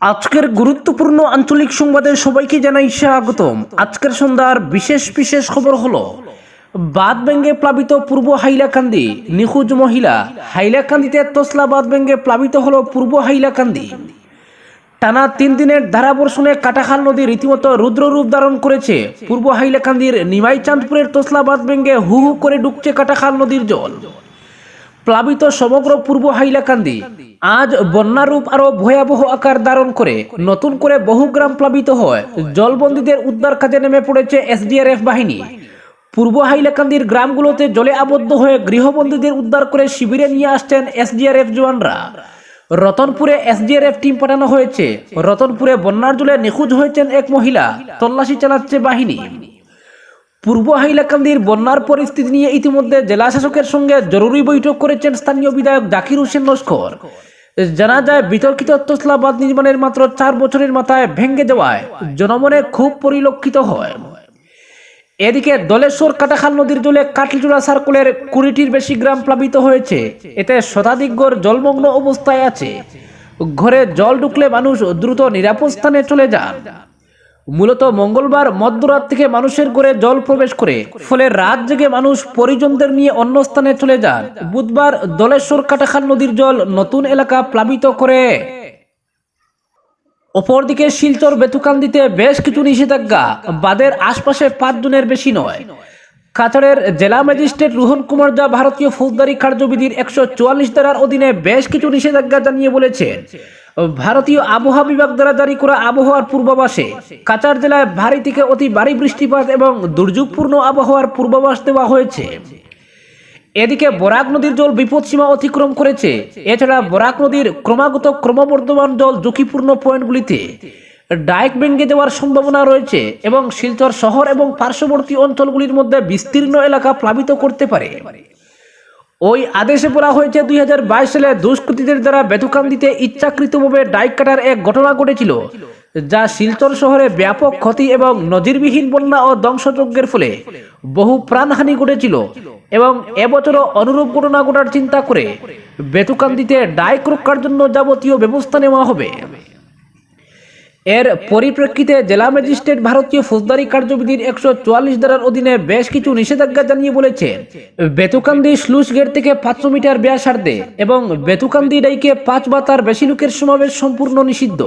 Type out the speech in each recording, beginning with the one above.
আজকের গুরুত্বপূর্ণ আঞ্চলিক সংবাদে সবাইকে জানাই স্বাগতম। আজকের সন্ধ্যার বিশেষ বিশেষ খবর হলো, বাদ ব্যাঙ্গে প্লাবিত পূর্ব হাইলাকান্দি, নিখোঁজ মহিলা। হাইলাকান্দিতে তসলা বাদ ব্যাঙ্গে প্লাবিত হলো পূর্ব হাইলাকান্দি। টানা তিন দিনের ধারাবর্ষণে কাটাখাল নদী রীতিমতো রুদ্ররূপ ধারণ করেছে। পূর্ব হাইলাকান্দির নিমাই চাঁদপুরের তসলা বাদ ব্যাঙ্গে হু হু করে ডুবছে কাটাখাল নদীর জল। প্লাবিত সমগ্র পূর্ব হাইলাকান্দি। আজ বন্যারূপ আরও ভয়াবহ আকার ধারণ করে। নতুন করে বহু গ্রাম প্লাবিত হয়। জলবন্দীদের উদ্ধার কাজে নেমে পড়েছে এসডিআরএফ বাহিনী। পূর্ব হাইলাকান্দির গ্রামগুলোতে জলে আবদ্ধ হয়ে গৃহবন্দীদের উদ্ধার করে শিবিরে নিয়ে আসছেন এসডিআরএফ জওয়ানরা। রতনপুরে এসডিআরএফ টিম পাঠানো হয়েছে। রতনপুরে বন্যার জলে নিখোঁজ হয়েছেন এক মহিলা। তল্লাশি চালাচ্ছে বাহিনী। পূর্ব হাইলাকান্দির বন্যার পরিস্থিতি নিয়ে ইতিমধ্যে জেলা শাসকের সঙ্গে জরুরি বৈঠক করেছেন স্থানীয় বিধায়ক জাকির হোসেন লস্কর। জানা যায়, বিতর্কিত তসলা বাঁধ নির্মাণের মাত্র চার বছরের মাথায় ভেঙ্গে যাওয়ায় জনমনে খুব পরিলক্ষিত হয়। এদিকে দলেশ্বর কাটাখাল নদীর জলে কাটলিচুড়া সার্কুলের কুড়িটির বেশি গ্রাম প্লাবিত হয়েছে। এতে শতাধিক ঘর জলমগ্ন অবস্থায় আছে। ঘরে জল ঢুকলে মানুষ দ্রুত নিরাপদ স্থানে চলে যান। মূলত মঙ্গলবার মধ্যরাত থেকে মানুষের ঘরে জল প্রবেশ করে। ফলে রাত জেগে মানুষ পরিজনদের নিয়ে অন্য স্থানে চলে যান। বুধবার দলেশ্বর কাটাখাল নদীর জল নতুন এলাকা প্লাবিত করে। অপরদিকে শিলচর বেতুকান্দিতে বেশ কিছু নিষেধাজ্ঞা। বাদের আশপাশে পাঁচজনের বেশি নয়। কাছাড়ের জেলা ম্যাজিস্ট্রেট রোহন কুমার যা ভারতীয় ফৌজদারি কার্যবিধির একশো চুয়াল্লিশ ধারার অধীনে বেশ কিছু নিষেধাজ্ঞা জানিয়ে বলেছেন। ভারতীয় আবহাওয়া বিভাগ দ্বারা জারি করা আবহাওয়ার পূর্বাভাসে কাচার জেলায় ভারী থেকে অতি ভারী বৃষ্টিপাত এবং দুর্যোগপূর্ণ আবহাওয়ার পূর্বাভাস দেওয়া হয়েছে। এদিকে বরাক নদীর জল বিপদসীমা অতিক্রম করেছে। এছাড়া বরাক নদীর ক্রমাগত ক্রমবর্ধমান জল ঝুঁকিপূর্ণ পয়েন্টগুলিতে ডাইক ভেঙে দেওয়ার সম্ভাবনা রয়েছে এবং শিলচর শহর এবং পার্শ্ববর্তী অঞ্চলগুলির মধ্যে বিস্তীর্ণ এলাকা প্লাবিত করতে পারে। ওই আদেশে বলা হয়েছে দুই হাজার বাইশ সালে দুষ্কৃতীদের দ্বারা বেতুকান্দিতে ইচ্ছাকৃতভাবে ডাইক কাটার এক ঘটনা ঘটেছিল, যা শিলচর শহরে ব্যাপক ক্ষতি এবং নজিরবিহীন বন্যা ও ধ্বংসযজ্ঞের ফলে বহু প্রাণহানি ঘটেছিল এবং এবছরও অনুরূপ ঘটনা ঘটার চিন্তা করে বেতুকান্দিতে ডাইক রক্ষার জন্য যাবতীয় ব্যবস্থা নেওয়া হবে। এর পরিপ্রেক্ষিতে জেলা ম্যাজিস্ট্রেট ভারতীয় ফৌজদারি কার্যবিধির একশো চুয়াল্লিশ ধারার অধীনে বেশ কিছু নিষেধাজ্ঞা জানিয়ে বলেছেন বেতুকান্দি স্লুস গেট থেকে পাঁচশো মিটার ব্যাসার্ধে এবং বেতুকান্দি ডাইকে পাঁচ বা তার বেশি লোকের সমাবেশ সম্পূর্ণ নিষিদ্ধ।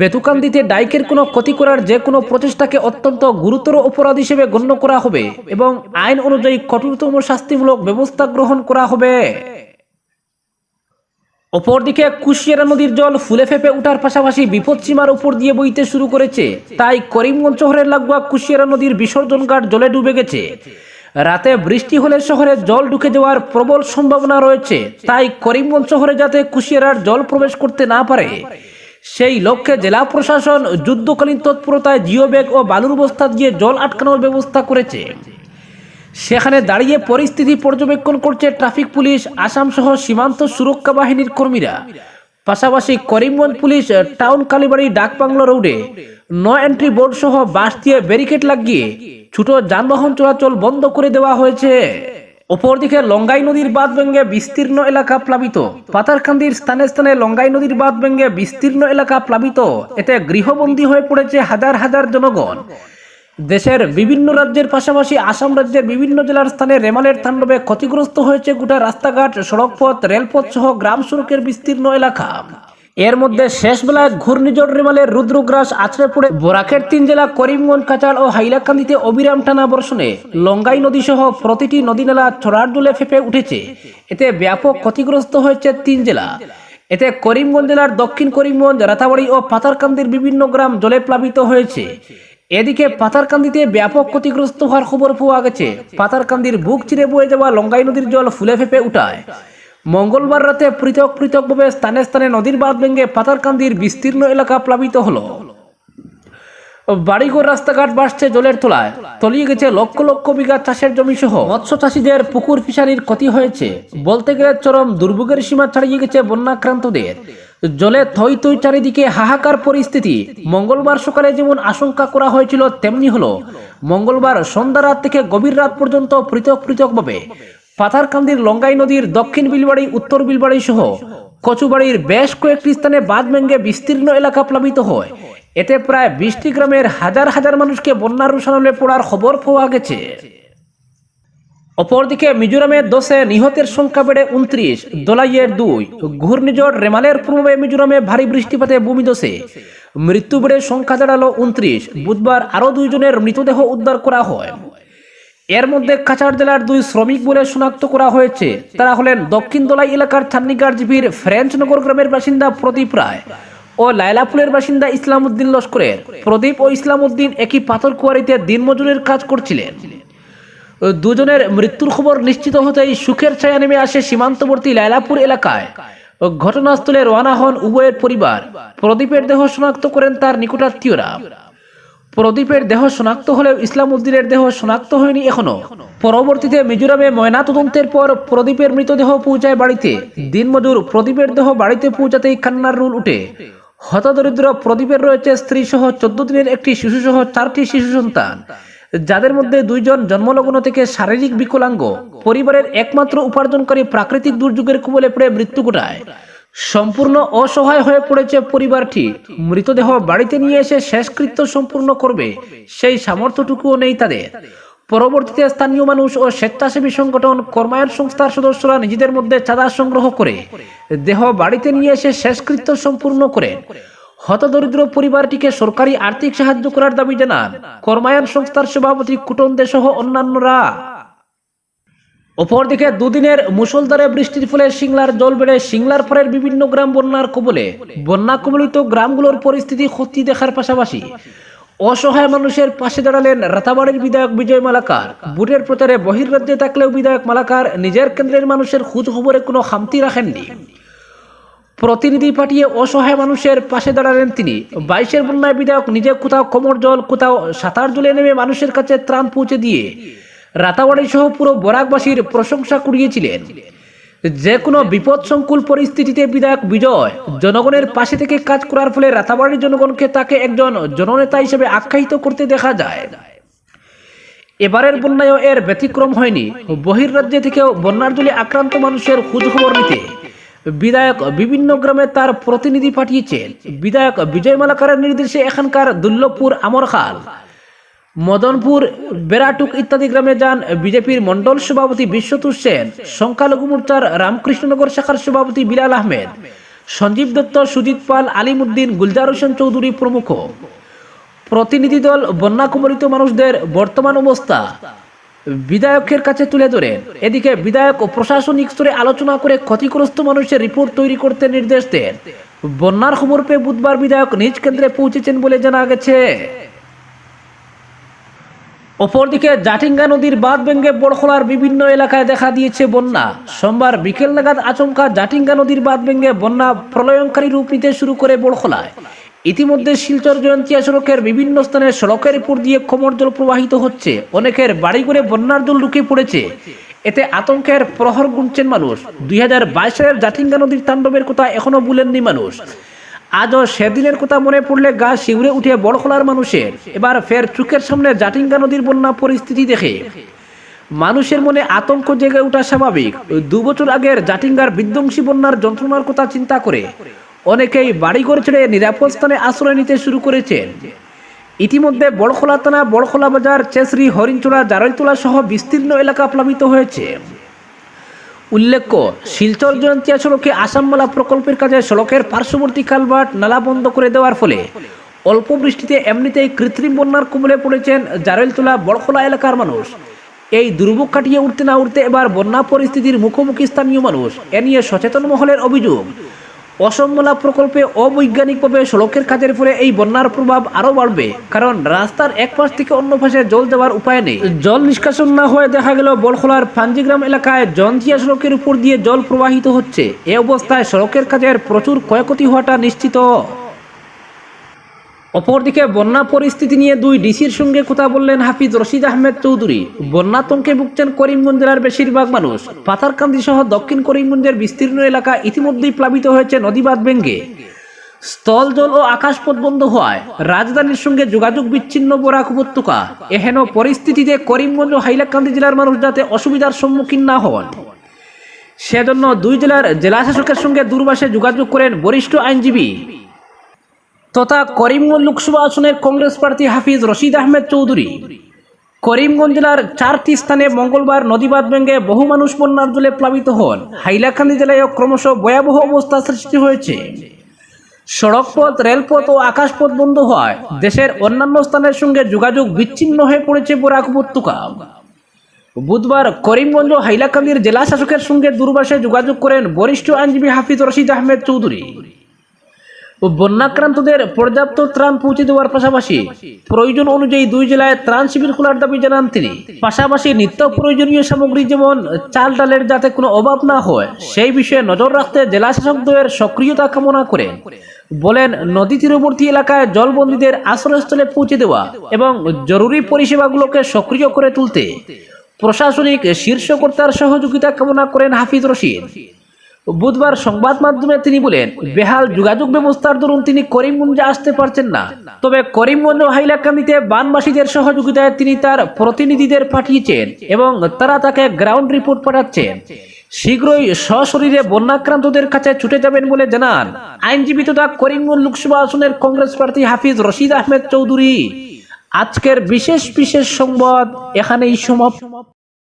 বেতুকান্দিতে ডাইকের কোনো ক্ষতি করার যে কোনো প্রচেষ্টাকে অত্যন্ত গুরুতর অপরাধ হিসেবে গণ্য করা হবে এবং আইন অনুযায়ী কঠোরতম শাস্তিমূলক ব্যবস্থা গ্রহণ করা হবে। অপরদিকে কুশিয়ারা নদীর জল ফুলে ফেপে ওঠার পাশাপাশি বিপদসীমার উপর দিয়ে বইতে শুরু করেছে। তাই করিমগঞ্জ শহরের লাগোয়া কুশিয়ারা নদীর বিসর্জন ঘাট জলে ডুবে গেছে। রাতে বৃষ্টি হলে শহরে জল ঢুকে যাওয়ার প্রবল সম্ভাবনা রয়েছে। তাই করিমগঞ্জ শহরে যাতে কুশিয়ারার জল প্রবেশ করতে না পারে, সেই লক্ষ্যে জেলা প্রশাসন যুদ্ধকালীন তৎপরতায় জিও ব্যাগ ও বালুর বস্তা দিয়ে জল আটকানোর ব্যবস্থা করেছে। সেখানে দাঁড়িয়ে পরিস্থিতি পর্যবেক্ষণ করছে ট্রাফিক পুলিশ আসাম সহ সীমান্ত সুরক্ষা বাহিনীর কর্মীরা। পাশাপাশি করিমগঞ্জ পুলিশ, টাউন কালীবাড়ি, ডাকবাংলো রোডে নো এন্ট্রি বোর্ড সহ বাস দিয়ে ব্যারিকেড লাগিয়ে ছোট যানবাহন চলাচল বন্ধ করে দেওয়া হয়েছে। অপরদিকে লঙ্গাই নদীর বাঁধ ভেঙে বিস্তীর্ণ এলাকা প্লাবিত। পাতারকান্দির স্থানে স্থানে লঙ্গাই নদীর বাঁধ ভেঙে বিস্তীর্ণ এলাকা প্লাবিত। এতে গৃহবন্দী হয়ে পড়েছে হাজার হাজার জনগণ। দেশের বিভিন্ন রাজ্যের পাশাপাশি আসাম রাজ্যের বিভিন্ন জেলার স্থানে রেমালের তাণ্ডবে ক্ষতিগ্রস্ত হয়েছে গোটা রাস্তাঘাট, সড়কপথ, রেলপথ সহ গ্রাম সড়কের বিস্তীর্ণ এলাকা। এর মধ্যে শেষ বেলায় ঘূর্ণিঝড় রেমালের রুদ্রগ্রাস আছড়ে পড়ে বরাকের তিন জেলা করিমগঞ্জ, কাচাল ও হাইলাকান্দিতে অবিরাম টানা বর্ষণে। লঙ্গাই নদী সহ প্রতিটি নদী নালা ছড়ার জলে ফেপে উঠেছে। এতে ব্যাপক ক্ষতিগ্রস্ত হয়েছে তিন জেলা। এতে করিমগঞ্জ জেলার দক্ষিণ করিমগঞ্জ, রাতাবাড়ি ও পাতারকান্দির বিভিন্ন গ্রাম জলে প্লাবিত হয়েছে। এদিকে পাতারকান্দিতে ব্যাপক ক্ষতিগ্রস্ত হওয়ার খবর পাওয়া গেছে। পাতারকান্দির বুক চিরে বয়ে যাওয়া লঙ্গাই নদীর জল ফুলে ফেপে উঠায়। মঙ্গলবার রাতে পৃথক পৃথকভাবে স্থানে স্থানে নদীর বাঁধ ভেঙে পাতারকান্দির বিস্তীর্ণ এলাকা প্লাবিত হলো। বাড়িঘর রাস্তাঘাট বাড়ছে জলের তলায়। তলিয়ে গেছে লক্ষ লক্ষ বিঘা চাষের জমি সহ। মৎস্য চাষীদের পুকুর ফিশারির ক্ষতি হয়েছে। বলতে গেলে চরম দুর্ভোগের সীমা ছাড়িয়ে গেছে বন্যাক্রান্তদের। জলে থই থই চারিদিকে হাহাকার পরিস্থিতি। মঙ্গলবার সকালে যেমন আশঙ্কা করা হয়েছিল, তেমনি হলো। মঙ্গলবার সন্ধ্যা রাত থেকে গভীর রাত পর্যন্ত পৃথক পৃথকভাবে। পাথারকান্দির লঙ্গাই নদীর দক্ষিণ বিলবাড়ি, উত্তর বিলবাড়ি সহ কচুবাড়ির বেশ কয়েকটি স্থানে বাঁধ ভেঙে বিস্তীর্ণ এলাকা প্লাবিত হয়। এতে প্রায় বিশটি গ্রামের হাজার হাজার মানুষকে বন্যার রোষানলে পড়ার খবর পাওয়া গেছে। অপরদিকে মিজোরামের দশে নিহতের সংখ্যা বেড়ে উনত্রিশ, দোলাইয়ের দুই, ঘূর্ণিঝড় রেমালের পূর্বে মিজোরামে ভারী বৃষ্টিপাতে ভূমিদশে মৃত্যু বেড়ে সংখ্যা দাঁড়াল উনত্রিশ, বুধবার আরও দুইজনের মৃতদেহ উদ্ধার করা হয়। এর মধ্যে কাছাড় জেলার দুই শ্রমিক বলে শনাক্ত করা হয়েছে। তারা হলেন দক্ষিণ দোলাই এলাকার ছান্নিগার জিপির ফ্রেঞ্চনগর গ্রামের বাসিন্দা প্রদীপ রায় ও লাইলাপুলের বাসিন্দা ইসলাম উদ্দিন লস্করের। প্রদীপ ও ইসলাম উদ্দিন একই পাথর কুয়ারিতে দিনমজুরের কাজ করছিলেন। দুজনের মৃত্যুর খবর নিশ্চিত হতেই সুখের ছায়া নেমে আসে সীমান্তবর্তী লাইলাপুর এলাকায়। ঘটনাস্থলে রওনা হন উভয়ের পরিবার। প্রদীপের দেহ শনাক্ত করেন তার নিকটাত্মীয়রা। প্রদীপের দেহ শনাক্ত হলেও ইসলাম উদ্দিনের দেহ শনাক্ত হয়নি এখনও। পরবর্তীতে মিজোরামে ময়না তদন্তের পর প্রদীপের মৃতদেহ পৌঁছায় বাড়িতে। দিনমজুর প্রদীপের দেহ বাড়িতে পৌঁছাতেই কান্নার রুল উঠে। হতদরিদ্র প্রদীপের রয়েছে স্ত্রী সহ চোদ্দ দিনের একটি শিশু সহ চারটি শিশু সন্তান। যাদের মধ্যে দুইজন জন্মলগ্ন থেকে শারীরিক বিকলাঙ্গ, পরিবারের একমাত্র উপার্জনকারী প্রাকৃতিক দুর্যোগের কবলে পড়ে মৃত্যু ঘটায়। সম্পূর্ণ অসহায় হয়ে পড়েছে পরিবারটি। মৃতদেহ বাড়িতে নিয়ে এসে শেষকৃত্য সম্পূর্ণ করবে, সেই সামর্থ্যটুকুও নেই তাদের। পরবর্তীতে স্থানীয় মানুষ ও স্বেচ্ছাসেবী সংগঠন কর্মায়ন সংস্থার সদস্যরা নিজেদের মধ্যে চাঁদা সংগ্রহ করে, দেহ বাড়িতে নিয়ে এসে শেষকৃত্য সম্পূর্ণ করেন হতদরিদ্র পরিবারটিকে সরকারি আর্থিক সাহায্য করার দাবি জানান কর্মায়ন সংস্থার সভাপতি কুটন দে সহ অন্যান্যরা। অপরদিকে দুদিনের মুষলধারে বৃষ্টির ফলে সিংলার জল বেড়ে সিংলার পরের বিভিন্ন গ্রাম বন্যার কবলে বন্যা কবলিত গ্রামগুলোর পরিস্থিতি ক্ষতি দেখার পাশাপাশি অসহায় মানুষের পাশে দাঁড়ালেন রাতাবাড়ির বিধায়ক বিজয় মালাকার। বুটের প্রচারে বহির্রাজ্যে থাকলেও বিধায়ক মালাকার নিজের কেন্দ্রের মানুষের খোঁজ খবরে কোনো খামতি রাখেননি। প্রতিনিধি পাঠিয়ে অসহায় মানুষের পাশে দাঁড়ালেন তিনি। বাইশের বন্যায় বিধায়ক নিজে কোথাও কোমর জল, কোথাও সাঁতার জলে নেমে মানুষের কাছে ত্রাণ পৌঁছে দিয়ে রাতাবাড়ি সহ পুরো বরাকবাসীর প্রশংসা কুড়িয়েছিলেন। যে কোনো বিপদ সংকুল পরিস্থিতিতে বিধায়ক বিজয় জনগণের পাশে থেকে কাজ করার ফলে রাতাবাড়ির জনগণকে তাকে একজন জননেতা হিসেবে আখ্যায়িত করতে দেখা যায়। এবারের বন্যায়ও এর ব্যতিক্রম হয়নি। বহির্রাজ্যে থেকেও বন্যার জলে আক্রান্ত মানুষের খোঁজখবর নিতে বিধায়ক বিভিন্ন গ্রামে তার প্রতিনিধি পাঠিয়েছেন বিধায়ক বিজয় মালাকারের নির্দেশে এখানকার দুর্লভপুর আমরখাল মদনপুর বেরাটুক ইত্যাদি গ্রামে যান বিজেপির মন্ডল সভাপতি বিশ্বতুষ সেন, সংখ্যালঘু মোর্চার রামকৃষ্ণনগর শাখার সভাপতি বিলাল আহমেদ, সঞ্জীব দত্ত, সুজিত পাল, আলিমুদ্দিন, গুলজার হোসেন চৌধুরী প্রমুখ। প্রতিনিধি দল বন্যা কবলিত মানুষদের বর্তমান অবস্থা। বিধায়কের কাছে তুলে ধরেন এদিকে বিধায়ক ও প্রশাসনিক স্তরে আলোচনা করে ক্ষতিগ্রস্ত মানুষের রিপোর্ট তৈরি করতে নির্দেশ দেন। বন্যার খবর পেয়ে বুধবার বিধায়ক নিজ কেন্দ্রে পৌঁছেছেন বলে জানা গেছে। অপরদিকে জাটিঙ্গা নদীর বাঁধ ভেঙে বড়খোলার বিভিন্ন এলাকায় দেখা দিয়েছে বন্যা। সোমবার বিকেল নাগাদ আচমকা জাটিঙ্গা নদীর বাঁধ ভেঙে বন্যা প্রলয়ঙ্কারী রূপ নিতে শুরু করে বড়খোলায়। ইতিমধ্যে শিলচর জয়ন্তিয়া সড়কের বিভিন্ন স্থানে সড়কের উপর দিয়ে কোমর জল প্রবাহিত হচ্ছে। অনেকের বাড়ি করে বন্যার জল ঢুকে পড়েছে। এতে আতঙ্কের প্রহর গুনছেন মানুষ। দুই হাজার বাইশ সালের জাটিঙ্গা নদীর তাণ্ডবের কথা এখনও ভুলেননি মানুষ। আজও সেদিনের কথা মনে পড়লে গা শিউরে উঠে বড়খোলার মানুষের। এবার ফের চুকের সামনে জাটিঙ্গা নদীর বন্যা পরিস্থিতি দেখে। মানুষের মনে আতঙ্ক জেগে ওঠা স্বাভাবিক। দু বছর আগের জাটিঙ্গার বিধ্বংসী বন্যার যন্ত্রণার কথা চিন্তা করে। অনেকেই বাড়িঘর ছেড়ে নিরাপদ স্থানে আশ্রয় নিতে শুরু করেছেন। ইতিমধ্যে বড়খোলা থানা, বড়খোলা বাজার, চেসরি হরিণচূড়া জারৈতলা সহ বিস্তীর্ণ এলাকা প্লাবিত হয়েছে। উল্লেখ্য, শিলচর জয়ন্তিয়া সড়কে আসামমালা প্রকল্পের কাজে সড়কের পার্শ্ববর্তী কালভার্ট নালা বন্ধ করে দেওয়ার ফলে অল্প বৃষ্টিতে এমনিতেই কৃত্রিম বন্যার কবলে পড়েছেন জারেলতলা বড়খোলা এলাকার মানুষ। এই দুর্ভোগ কাটিয়ে উঠতে না উঠতে এবার বন্যা পরিস্থিতির মুখোমুখি স্থানীয় মানুষ। এ নিয়ে সচেতন মহলের অভিযোগ। অসমমলা প্রকল্পে অবৈজ্ঞানিকভাবে সড়কের কাজের ফলে এই বন্যার প্রভাব আরও বাড়বে। কারণ রাস্তার এক পাশ থেকে অন্য পাশে জল দেওয়ার উপায় নেই। জল নিষ্কাশন না হয়ে দেখা গেল বলখোলার ফাঞ্জিগ্রাম এলাকায় জনজিয়া সড়কের উপর দিয়ে জল প্রবাহিত হচ্ছে। এ অবস্থায় সড়কের কাজের প্রচুর ক্ষয়ক্ষতি হওয়াটা নিশ্চিত। অপরদিকে বন্যা পরিস্থিতি নিয়ে দুই ডিসির সঙ্গে কথা বললেন হাফিজ রশিদ আহমেদ চৌধুরী। বন্যা বন্যাতঙ্কে ভুগছেন করিমগঞ্জ জেলার বেশিরভাগ মানুষ। পাথারকান্দি সহ দক্ষিণ করিমগঞ্জের বিস্তীর্ণ এলাকা ইতিমধ্যেই প্লাবিত হয়েছে নদীবাদ ভেঙ্গে স্থল, জল ও আকাশপথ বন্ধ হওয়ায় রাজধানীর সঙ্গে যোগাযোগ বিচ্ছিন্ন বরাক উপত্যকা। এহেন পরিস্থিতিতে করিমগঞ্জ ও হাইলাকান্দি জেলার মানুষ যাতে অসুবিধার সম্মুখীন না হন। সেজন্য দুই জেলার জেলাশাসকের সঙ্গে দূরভাষে যোগাযোগ করেন বরিষ্ঠ আইনজীবী। তথা করিমগঞ্জ লোকসভা আসনের কংগ্রেস প্রার্থী হাফিজ রশিদ আহমেদ চৌধুরী। করিমগঞ্জ জেলার চারটি স্থানে মঙ্গলবার নদীবাদ ভেঙে বহু মানুষ বন্যার জলে প্লাবিত হন। হাইলাকান্দি জেলায় ক্রমশ ভয়াবহ অবস্থা সৃষ্টি হয়েছে। সড়কপথ, রেলপথ ও আকাশপথ বন্ধ হওয়ায় দেশের অন্যান্য স্থানের সঙ্গে যোগাযোগ বিচ্ছিন্ন হয়ে পড়েছে বরাক উপত্যকা। বুধবার করিমগঞ্জ ও হাইলাকান্দির জেলা শাসকের সঙ্গে দূরভাষে যোগাযোগ করেন বরিষ্ঠ আইনজীবী হাফিজ রশিদ আহমেদ চৌধুরী। ও বন্যাক্রান্তদের পর্যাপ্ত ত্রাণ পৌঁছে দেওয়ার পাশাপাশি প্রয়োজন অনুযায়ী দুই জেলায় ত্রাণ শিবির খোলার দাবি জানান তিনি। পাশাপাশি নিত্য প্রয়োজনীয় সামগ্রী যেমন চাল ডালের যাতে কোনো অভাব না হয়, সেই বিষয়ে নজর রাখতে জেলা শাসকদ্বয়ের সক্রিয়তা কামনা করেন বলেন, নদী তীরবর্তী এলাকায় জলবন্দীদের আশ্রয়স্থলে পৌঁছে দেওয়া এবং জরুরি পরিষেবাগুলোকে সক্রিয় করে তুলতে প্রশাসনিক শীর্ষকর্তার সহযোগিতা কামনা করেন হাফিজ রশিদ। বুধবার সংবাদ মাধ্যমে তিনি বলেন, বেহাল যোগাযোগ ব্যবস্থার দরুন তিনি করিমগঞ্জে আসতে পারছেন না। তবে করিমগঞ্জ হাইলাকান্দিতে বানবাসীদের সহযোগিতায় তিনি তার প্রতিনিধিদের পাঠিয়েছেন এবং তারা তাকে গ্রাউন্ড রিপোর্ট পাঠাচ্ছেন। শীঘ্রই সশরীরে বন্যাক্রান্তদের কাছে ছুটে যাবেন বলে জানান। আইনজীবী তথা করিমগঞ্জ লোকসভা আসনের কংগ্রেস প্রার্থী হাফিজ রশিদ আহমেদ চৌধুরী। আজকের বিশেষ বিশেষ সংবাদ এখানেই সমাপ্ত।